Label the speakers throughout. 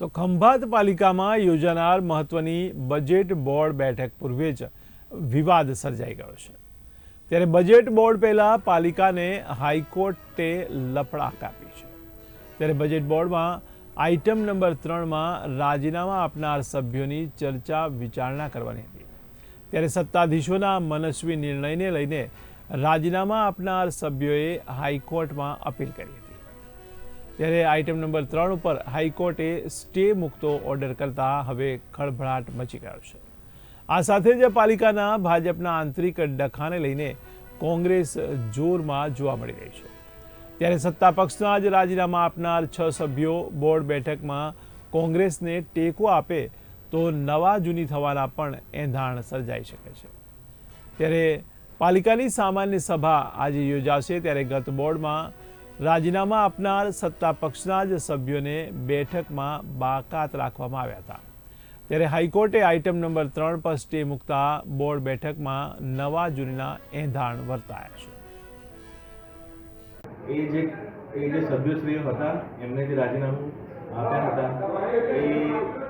Speaker 1: તો ખંભાત પાલિકામાં યોજાનાર મહત્વની બજેટ બોર્ડ બેઠક પૂર્વે જ વિવાદ સર્જાઈ ગયો છે. ત્યારે બજેટ બોર્ડ પહેલાં પાલિકાને હાઈકોર્ટે લપડાક આપી છે. ત્યારે બજેટ બોર્ડમાં આઇટમ નંબર ત્રણમાં રાજીનામા આપનાર સભ્યોની ચર્ચા વિચારણા કરવાની હતી. ત્યારે સત્તાધીશોના મનસ્વી નિર્ણયને લઈને રાજીનામા આપનાર સભ્યોએ હાઈકોર્ટમાં અપીલ કરી હતી. ત્યારે આઇટમ નંબર ત્રણ ઉપર હાઈકોર્ટે સ્ટે મૂકતો ઓર્ડર કરતા હવે ખળભળાટ મચી ગયો છે. આ સાથે જ પાલિકાના ભાજપના આંતરિક ડખાને લઈને કોંગ્રેસ જોરમાં જોવા મળી રહી છે. ત્યારે સત્તા પક્ષના જ રાજીનામા આપનાર છ સભ્યો બોર્ડ બેઠકમાં કોંગ્રેસને ટેકો આપે તો નવા જૂની થવાના પણ એંધાણ સર્જાઈ શકે છે. ત્યારે પાલિકાની સામાન્ય સભા આજે યોજાશે ત્યારે ગત બોર્ડમાં રાજીનામા આપનાર સત્તા પક્ષના જ સભ્યોને બેઠકમાં બાકાત રાખવામાં આવ્યા હતા. ત્યારે હાઈકોર્ટે આઇટમ નંબર ત્રણ પર સ્ટે મૂકતા બોર્ડ બેઠકમાં નવા જૂનીના એંધાણ વર્તાયા છે.
Speaker 2: એ જે એ જે સભ્યશ્રીઓ હતા, એમને જે રાજીનામું આપ્યા હતા, એ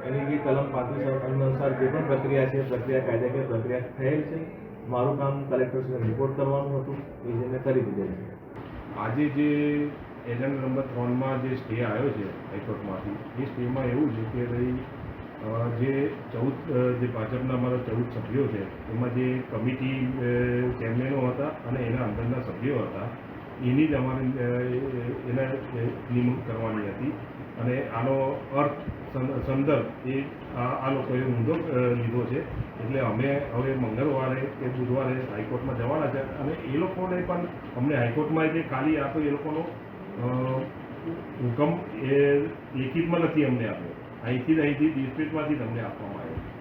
Speaker 2: એની જે કલમ પાંત્રીસ અનુસાર જે પણ પ્રક્રિયા છે, પ્રક્રિયા કાયદાકીય પ્રક્રિયા થયેલ છે, મારું કામ કલેક્ટરશ્રીને રિપોર્ટ કરવાનું હતું, એ જે મેં કરી દીધેલ છે.
Speaker 3: આજે જે એજન્ટ નંબર ત્રણમાં જે સ્ટે આવ્યો છે હાઈકોર્ટમાંથી, એ સ્ટેમાં એવું છે કે ભાઈ જે ચૌદ જે ભાજપના અમારા ચૌદ સભ્યો છે, એમાં જે કમિટી ચેરમેનો હતા અને એના અંદરના સભ્યો હતા, એની જ અમારે એના નિમણૂક કરવાની હતી. અને આનો અર્થ સંદર્ભ એ આ લોકોએ ઊંધો લીધો છે. એટલે અમે હવે મંગળવારે કે બુધવારે હાઈકોર્ટમાં જવાના છે અને એ લોકોને પણ અમને હાઈકોર્ટમાં જે ખાલી આપ્યો એ લોકોનો હુકમ એ લેખિતમાં નથી અમને આપ્યો. અહીંથી અહીંથી ડિસ્ટ્રિક્ટમાંથી જ અમને આપવામાં આવ્યો.